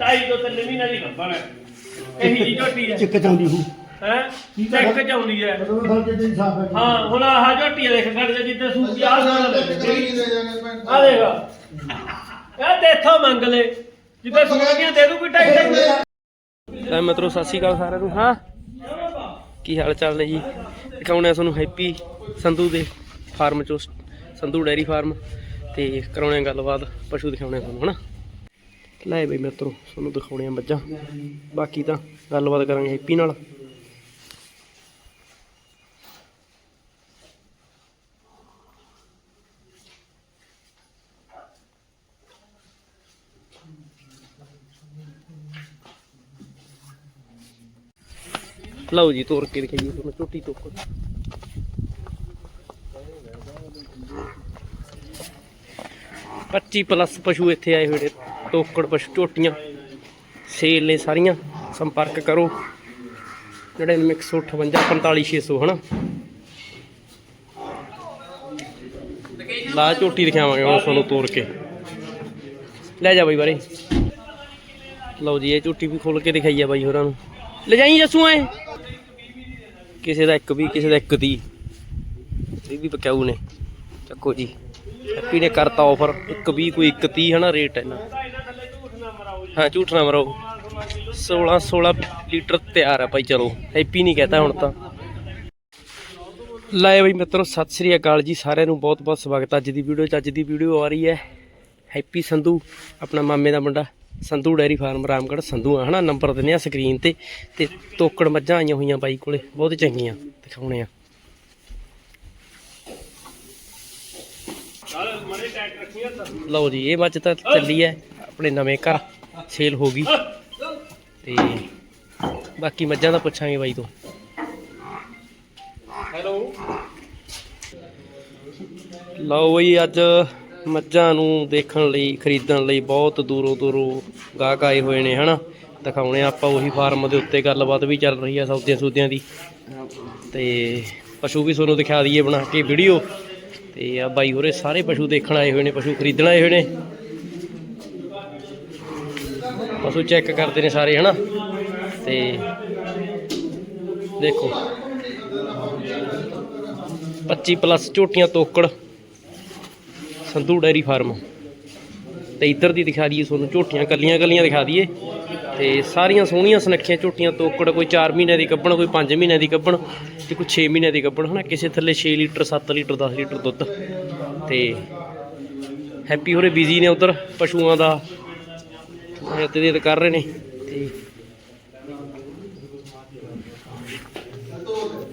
ਢਾਈ ਤੋਂ ਤਿੰਨ ਮਹੀਨੇ ਦੀ ਗੱਭਣ ਹੈ। ਇਹੀ ਜੀ ਝੋਟੀ ਹੈ। ਚਿੱਕ ਚਾਉਂਦੀ ਹੂ। ਹੈ? ਚੈੱਕ ਚਾਉਂਦੀ ਹੈ। ਮਤਲਬ ਫਲ ਜਿੱਦੇ ਦੀ ਸਾਫ਼ ਹੈ। ਹਾਂ ਹੁਣ ਆਹ ਝੋਟੀ ਦੇਖ ਖੜ ਜਾ ਜਿੱਤੇ ਸੂਪੀ ਆਹ ਸਾਲ ਆ ਦੇਗਾ ਇਹ ਦੇਖੋ ਮੰਗ ਲੈ। ਜਿੱਤੇ ਸੂਪੀਆਂ ਦੇ ਦੂ ਕੋਈ ਢਾਈ ਢਾਈ ਤਾਂ ਮਿੱਤਰੋ ਸਤਿ ਸ਼੍ਰੀ ਅਕਾਲ ਸਾਰਿਆਂ ਨੂੰ। ਹਾਂ? ਕੀ ਹਾਲ ਚਾਲ ਨੇ ਜੀ? ਦਿਖਾਉਣੇ ਆ ਤੁਹਾਨੂੰ ਹੈਪੀ ਸੰਧੂ ਦੇ ਫਾਰਮ ਚੋਂ ਸੰਧੂ ਡੈਰੀ ਫਾਰਮ ਤੇ ਕਰਾਉਣੇ ਗੱਲਬਾਤ ਪਸ਼ੂ ਦਿਖਾਉਣੇ ਤੁਹਾਨੂੰ ਹਨਾ? ਲੈ ਬਈ ਮਿੱਤਰੋ ਤੁਹਾਨੂੰ ਦਿਖਾਉਣੇ ਆ ਮੱਝਾਂ। ਬਾਕੀ ਤਾਂ ਗੱਲਬਾਤ ਕਰਾਂਗੇ ਹੈਪੀ ਨਾਲ। ਲਓ ਜੀ, ਤੋਰ ਕੇ ਦਿਖਾਈਏ ਤੁਹਾਨੂੰ ਝੋਟੀ ਤੋਕ ਪੱਚੀ ਪਲੱਸ ਪਸ਼ੂ ਇੱਥੇ ਆਏ ਹੋਏ ਨੇ। ਤੋਕੜ ਪਸ਼ੂ ਝੋਟੀਆਂ, ਸੇਲ ਨੇ ਸਾਰੀਆਂ, ਸੰਪਰਕ ਕਰੋ। 9958 45600 ਹਨਾ? ਲਾ ਝੋਟੀ ਦਿਖਾਵਾਂਗੇ ਹੁਣ ਤੁਹਾਨੂੰ ਤੋਰ ਕੇ। ਲੈ ਜਾ ਬਈ ਬਾਰੇ। ਲਓ ਜੀ, ਇਹ ਝੋਟੀ ਵੀ ਖੋਲ ਕੇ ਦਿਖਾਈ ਆ ਬਾਈ ਹੋਰਾਂ ਨੂੰ। ਲੈ ਜਾਈ ਜੱਸੂ ਐ। ਕਿਸੇ ਦਾ ਇੱਕ ਵੀ ਕਿਸੇ ਦਾ ਇੱਕ ਦੀ ਇਹ ਵੀ ਪਕਾਉ ਨੇ। ਚੱਕੋ ਜੀ। ਹੈਪੀ ਨੇ ਕਰਤਾ ਆਫਰ ਇੱਕ ਵੀ ਕੋਈ ਇੱਕ 30 ਹਨਾ ਰੇਟ ਹੈ ਹਾਂ, ਝੂਠ ਨਾ ਮਰੋ। 16 16 ਲੀਟਰ ਤਿਆਰ ਹੈ ਭਾਈ, ਚਲੋ। ਹੈਪੀ ਨਹੀਂ ਕਹਤਾ ਹੁਣ ਤਾਂ। ਲੈ ਬਈ ਮਿੱਤਰੋ, ਸਤਿ ਸ੍ਰੀ ਅਕਾਲ ਜੀ। ਸਾਰਿਆਂ ਨੂੰ ਬਹੁਤ ਬਹੁਤ ਸਵਾਗਤ ਅੱਜ ਦੀ ਵੀਡੀਓ ਚ, ਅੱਜ ਦੀ ਵੀਡੀਓ ਆ ਰਹੀ ਹੈ ਹੈਪੀ ਸੰਧੂ, ਆਪਣਾ ਮਾਮੇ ਦਾ ਮੁੰਡਾ। ਸੰਧੂ ਡੈਰੀ ਫਾਰਮ, ਰਾਮਗੜ੍ਹ ਸੰਧੂ ਆ, ਹਨਾ? ਨੰਬਰ ਦਿੰਦੇ ਆ ਸਕਰੀਨ ਤੇ। ਤੇ ਤੋਕੜ ਮੱਝਾਂ ਆਈਆਂ ਹੋਈਆਂ ਬਾਈ ਕੋਲੇ, ਬਹੁਤ ਚੰਗੀਆਂ। ਦਿਖਾਉਣੇ ਆ। ਲਓ ਜੀ, ਇਹ ਮੱਝ ਤਾਂ ਚੱਲੀ ਹੈ ਆਪਣੇ ਨਵੇਂ ਘਰ। ਸੇਲ ਹੋ ਗਈ। ਤੇ ਬਾਕੀ ਮੱਝਾਂ ਦਾ ਪੁੱਛਾਂਗੇ ਬਾਈ ਤੋਂ। ਹੈਲੋ। ਲਓ ਬਈ ਅੱਜ ਮੱਝਾਂ ਨੂੰ ਦੇਖਣ ਲਈ ਖਰੀਦਣ ਲਈ ਬਹੁਤ ਦੂਰੋਂ ਦੂਰੋਂ ਗਾਹਕ ਆਏ ਹੋਏ ਨੇ ਹਨਾ? ਦਿਖਾਉਣੇ ਆਪਾਂ ਉਹੀ ਫਾਰਮ ਦੇ ਉੱਤੇ ਗੱਲਬਾਤ ਵੀ ਚੱਲ ਰਹੀ ਆ ਸੌਦਿਆਂ ਸੂਦਿਆਂ ਦੀ। ਤੇ ਪਸ਼ੂ ਵੀ ਤੁਹਾਨੂੰ ਦਿਖਾ ਦਈਏ ਬਣਾ ਕੇ ਵੀਡੀਓ। ਤੇ ਆ ਬਾਈ ਹੋਰੇ ਸਾਰੇ ਪਸ਼ੂ ਦੇਖਣ ਆਏ ਹੋਏ ਨੇ ਪਸ਼ੂ ਖਰੀਦਣ ਆਏ ਹੋਏ ਨੇ। ਪਸ਼ੂ ਚੈੱਕ ਕਰਦੇ ਨੇ ਸਾਰੇ, ਹਨਾ? ਤੇ ਦੇਖੋ। 25 ਪਲੱਸ ਝੋਟੀਆਂ ਤੋਕੜ, ਸੰਧੂ ਡੈਰੀ ਫਾਰਮ। ਤੇ ਇੱਧਰ ਦੀ ਦਿਖਾ ਦਈਏ ਤੁਹਾਨੂੰ ਝੋਟੀਆਂ, ਕੱਲੀਆਂ ਕੱਲੀਆਂ ਦਿਖਾ ਦਈਏ। ਤੇ ਸਾਰੀਆਂ ਸੋਹਣੀਆਂ ਸੁਨੱਖੀਆਂ ਝੋਟੀਆਂ, ਤੋਕੜ ਕੋਈ 4 ਮਹੀਨਿਆਂ ਦੀ ਕੱਢਣ ਕੋਈ 5 ਮਹੀਨਿਆਂ ਦੀ ਕੱਢਣ ਤੇ ਕੋਈ 6 ਮਹੀਨਿਆਂ ਦੀ ਕੱਢਣ ਹਨਾ? ਕਿਸੇ ਥੱਲੇ 6 ਲੀਟਰ 7 ਲੀਟਰ 10 ਲੀਟਰ ਦੁੱਧ। ਤੇ ਹੈਪੀ ਹੋਰੇ ਬਿਜ਼ੀ ਨੇ ਉਧਰ ਪਸ਼ੂਆਂ ਦਾ। ਤੇ ਦੇ ਕਰ ਰਹੇ ਨੇ।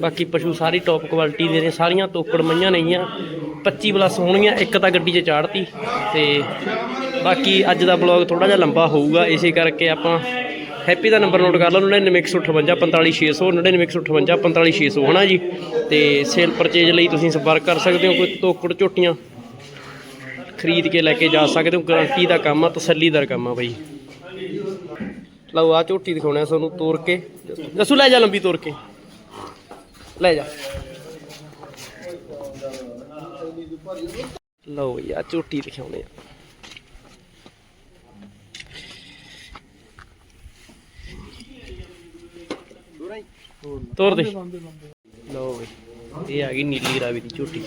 ਬਾਕੀ ਪਸ਼ੂ ਸਾਰੀ ਟੌਪ ਕੁਆਲਿਟੀ ਦੇ ਨੇ, ਸਾਰੀਆਂ ਤੋਕੜ ਮਈਆਂ ਨਹੀਂਆਂ 25 ਪਲੱਸ ਹੋਣਗੀਆਂ, ਇੱਕ ਤਾਂ ਗੱਡੀ 'ਚ ਚਾੜਤੀ ਤੇ ਬਾਕੀ ਅੱਜ ਦਾ ਬਲੌਗ ਥੋੜਾ ਜਿਹਾ ਲੰਬਾ ਹੋਊਗਾ, ਇਸੇ ਕਰਕੇ ਆਪਾਂ ਹੈਪੀ ਦਾ ਨੰਬਰ ਨੋਟ ਕਰ ਲਓ 9958 45600 9958 45600 ਹਨਾ ਜੀ? ਤੇ ਸੇਲ ਪਰਚੇਜ ਲਈ ਤੁਸੀਂ ਸੰਪਰਕ ਕਰ ਸਕਦੇ ਹੋ, ਕੋਈ ਤੋਕੜ ਝੋਟੀਆਂ ਖਰੀਦ ਕੇ ਲੈ ਕੇ ਜਾ ਸਕਦੇ ਹੋ, ਗਾਰੰਟੀ ਦਾ ਕੰਮ ਆ ਤਸੱਲੀਦਾਰ ਕੰਮ ਆ ਬਈ। ਲਓ ਆ ਝੋਟੀ ਆ ਤੁਹਾਨੂੰ ਤੋੜ ਕੇ। ਦੱਸੂ, ਲੈ ਜਾ ਲੰਬੀ ਤੋੜ ਕੇ। ਲੈ ਜਾ। ਲਓ ਯਾ ਝੋਟੀ ਦਿਖਾਉਣੇ ਆ। ਤੋੜ ਦੇ। ਲਓ ਬਈ, ਇਹ ਆ ਗਈ ਨੀਲੀ ਰਾਵੀ ਦੀ ਝੋਟੀ।